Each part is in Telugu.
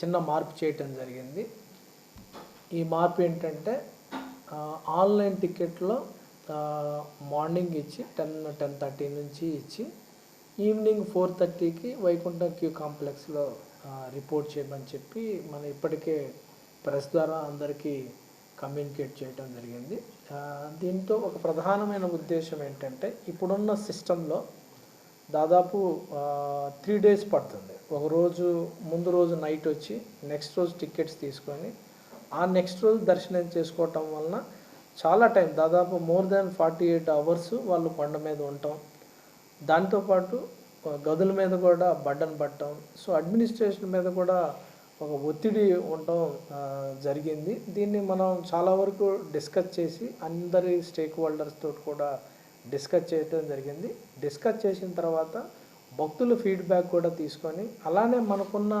చిన్న మార్పు చేయటం జరిగింది. ఈ మార్పు ఏంటంటే ఆన్లైన్ టికెట్లో మార్నింగ్ ఇచ్చి టెన్ టెన్ థర్టీ నుంచి ఇచ్చి ఈవినింగ్ ఫోర్ థర్టీకి వైకుంఠం క్యూ కాంప్లెక్స్లో రిపోర్ట్ చేయమని చెప్పి మనం ఇప్పటికే ప్రెస్ ద్వారా అందరికీ కమ్యూనికేట్ చేయడం జరిగింది. దీంతో ఒక ప్రధానమైన ఉద్దేశం ఏంటంటే ఇప్పుడున్న సిస్టంలో దాదాపు త్రీ డేస్ పడుతుంది. ఒక రోజు ముందు రోజు నైట్ వచ్చి నెక్స్ట్ రోజు టికెట్స్ తీసుకొని ఆ నెక్స్ట్ రోజు దర్శనం చేసుకోవటం వలన చాలా టైం దాదాపు more than forty eight hours వాళ్ళు కొండ మీద ఉండటం. దాంతోపాటు గదుల మీద కూడా బడ్డను పట్టడం. సో అడ్మినిస్ట్రేషన్ మీద కూడా ఒక ఒత్తిడి ఉండటం జరిగింది. దీన్ని మనం చాలా వరకు డిస్కస్ చేసి అందరి స్టేక్ హోల్డర్స్ తోటి కూడా డిస్కస్ చేయడం జరిగింది. డిస్కస్ చేసిన తర్వాత భక్తుల ఫీడ్బ్యాక్ కూడా తీసుకొని అలానే మనకున్న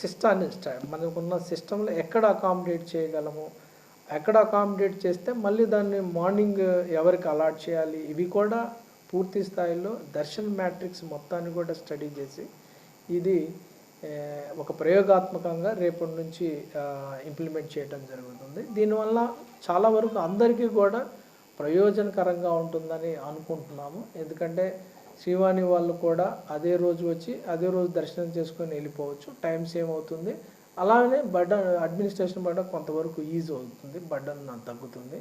సిస్టాన్ని మనకున్న సిస్టంలో ఎక్కడ అకామిడేట్ చేయగలము? ఎక్కడ అకామిడేట్ చేస్తే మళ్ళీ దాన్ని మార్నింగ్ ఎవరికి అలాట్ చేయాలి? ఇవి కూడా పూర్తి స్థాయిలో దర్శన్ మ్యాట్రిక్స్ మొత్తాన్ని కూడా స్టడీ చేసి ఇది ఒక ప్రయోగాత్మకంగా రేపటి నుంచి ఇంప్లిమెంట్ చేయడం జరుగుతుంది. దీనివల్ల చాలా వరకు అందరికీ కూడా ప్రయోజనకరంగా ఉంటుందని అనుకుంటున్నాము. ఎందుకంటే శ్రీవాణి వాళ్ళు కూడా అదే రోజు వచ్చి అదే రోజు దర్శనం చేసుకొని వెళ్ళిపోవచ్చు. టైం సేవ్ అవుతుంది. అలానే బడ్డ అడ్మినిస్ట్రేషన్ బడ్డ కొంతవరకు ఈజీ అవుతుంది. బడ్డన్ తగ్గుతుంది.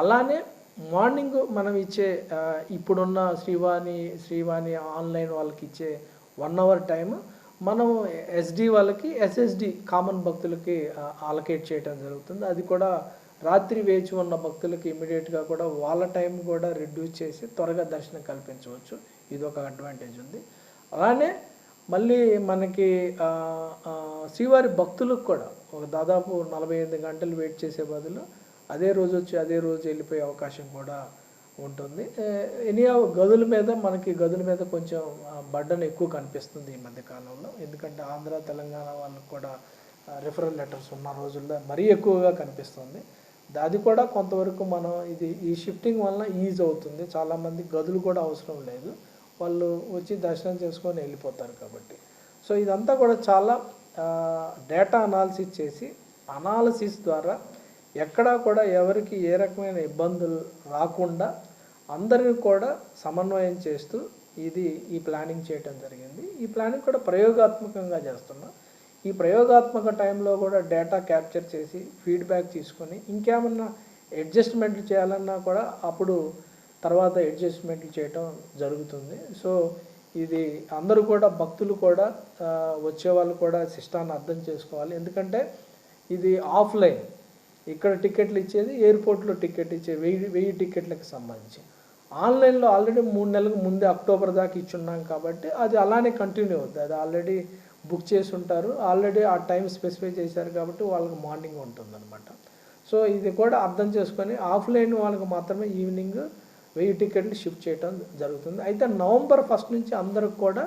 అలానే మార్నింగ్ మనం ఇచ్చే ఇప్పుడున్న శ్రీవాణి శ్రీవాణి ఆన్లైన్ వాళ్ళకి ఇచ్చే వన్ అవర్ టైం మనం ఎస్డి వాళ్ళకి ఎస్ఎస్డి కామన్ భక్తులకి అలకేట్ చేయడం జరుగుతుంది. అది కూడా రాత్రి వేచి ఉన్న భక్తులకు ఇమీడియట్గా కూడా వాళ్ళ టైం కూడా రిడ్యూస్ చేసి త్వరగా దర్శనం కల్పించవచ్చు. ఇది ఒక అడ్వాంటేజ్ ఉంది. అలానే మళ్ళీ మనకి శ్రీవారి భక్తులకు కూడా ఒక దాదాపు నలభై ఎనిమిది గంటలు వెయిట్ చేసే బదులు అదే రోజు వచ్చి అదే రోజు వెళ్ళిపోయే అవకాశం కూడా ఉంటుంది. ఎనీ గదుల మీద మనకి గదుల మీద కొంచెం బడ్డన్ ఎక్కువ కనిపిస్తుంది ఈ మధ్య కాలంలో. ఎందుకంటే ఆంధ్ర తెలంగాణ వాళ్ళకు కూడా రిఫరల్ లెటర్స్ ఉన్న రోజుల్లో మరీ ఎక్కువగా కనిపిస్తుంది. అది కూడా కొంతవరకు మనం ఇది ఈ షిఫ్టింగ్ వలన ఈజ్ అవుతుంది. చాలామంది గదులు కూడా అవసరం లేదు. వాళ్ళు వచ్చి దర్శనం చేసుకొని వెళ్ళిపోతారు కాబట్టి. సో ఇదంతా కూడా చాలా డేటా అనాలిసిస్ చేసి అనాలసిస్ ద్వారా ఎక్కడా కూడా ఎవరికి ఏ రకమైన ఇబ్బందులు రాకుండా అందరిని కూడా సమన్వయం చేస్తూ ఇది ఈ ప్లానింగ్ చేయటం జరిగింది. ఈ ప్లానింగ్ కూడా ప్రయోగాత్మకంగా చేస్తున్నాం. ఈ ప్రయోగాత్మక టైంలో కూడా డేటా క్యాప్చర్ చేసి ఫీడ్బ్యాక్ తీసుకొని ఇంకేమన్నా అడ్జస్ట్మెంట్లు చేయాలన్నా కూడా అప్పుడు తర్వాత అడ్జస్ట్మెంట్లు చేయటం జరుగుతుంది. సో ఇది అందరూ కూడా భక్తులు కూడా వచ్చేవాళ్ళు వచ్చే వాళ్ళు కూడా సిస్టాన్ని అర్థం చేసుకోవాలి. ఎందుకంటే ఇది ఆఫ్లైన్ ఇక్కడ టికెట్లు ఇచ్చేది ఎయిర్పోర్ట్లో టికెట్ ఇచ్చే వెయ్యి వెయ్యి టికెట్లకు సంబంధించి. ఆన్లైన్లో ఆల్రెడీ మూడు నెలలకు ముందే అక్టోబర్ దాకా ఇచ్చున్నాం కాబట్టి అది అలానే కంటిన్యూ అవుతుంది అది ఆల్రెడీ బుక్ చేసి ఉంటారు ఆల్రెడీ ఆ టైం స్పెసిఫై చేశారు కాబట్టి వాళ్ళకి మార్నింగ్ ఉంటుందన్నమాట. సో ఇది కూడా అర్థం చేసుకొని ఆఫ్లైన్ వాళ్ళకి మాత్రమే ఈవినింగ్ వెయ్యి టికెట్లు షిఫ్ట్ చేయడం జరుగుతుంది. అయితే నవంబర్ ఫస్ట్ నుంచి అందరికి కూడా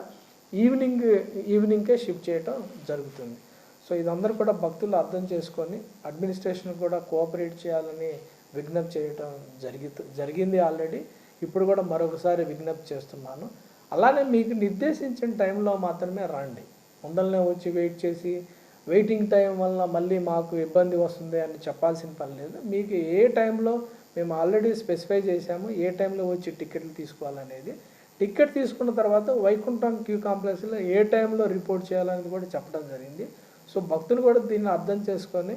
ఈవినింగ్ ఈవినింగ్కే షిఫ్ట్ చేయడం జరుగుతుంది. సో ఇదందరూ కూడా భక్తులు అర్థం చేసుకొని అడ్మినిస్ట్రేషన్ కూడా కోఆపరేట్ చేయాలని విజ్ఞప్తి చేయటం జరిగి జరిగింది ఆల్రెడీ. ఇప్పుడు కూడా మరొకసారి విజ్ఞప్తి చేస్తున్నాను. అలానే మీకు నిర్దేశించిన టైంలో మాత్రమే రండి. ఉండలనే వచ్చి వెయిట్ చేసి వెయిటింగ్ టైం వల్ల మళ్ళీ మాకు ఇబ్బంది వస్తుంది అని చెప్పాల్సిన పని లేదు. మీకు ఏ టైంలో మేము ఆల్రెడీ స్పెసిఫై చేశాము ఏ టైంలో వచ్చి టికెట్లు తీసుకోవాలనేది. టికెట్ తీసుకున్న తర్వాత వైకుంఠం క్యూ కాంప్లెక్స్లో ఏ టైంలో రిపోర్ట్ చేయాలనేది కూడా చెప్పడం జరిగింది. సో భక్తులు కూడా దీన్ని అర్థం చేసుకొని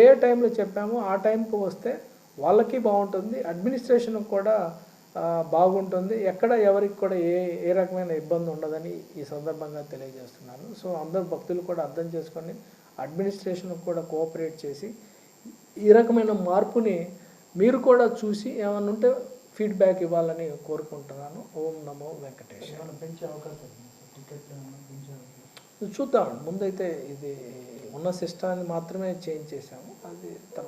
ఏ టైంలో చెప్పామో ఆ టైంకి వస్తే వాళ్ళకి బాగుంటుంది. అడ్మినిస్ట్రేషన్కి కూడా బాగుంటుంది. ఎక్కడ ఎవరికి కూడా ఏ ఏ రకమైన ఇబ్బంది ఉండదని ఈ సందర్భంగా తెలియజేస్తున్నాను. సో అందరు భక్తులు కూడా అర్థం చేసుకొని అడ్మినిస్ట్రేషన్ కూడా కోఆపరేట్ చేసి ఈ రకమైన మార్పుని మీరు కూడా చూసి ఏమన్నా ఉంటే ఫీడ్బ్యాక్ ఇవ్వాలని కోరుకుంటున్నాను. ఓం నమో వెంకటేష్ ఏమైనా పెంచే అవకాశం ఏమైనా చూద్దాం. ముందైతే ఇది ఉన్న సిస్టాన్ని మాత్రమే చేంజ్ చేసాము అది తర్వాత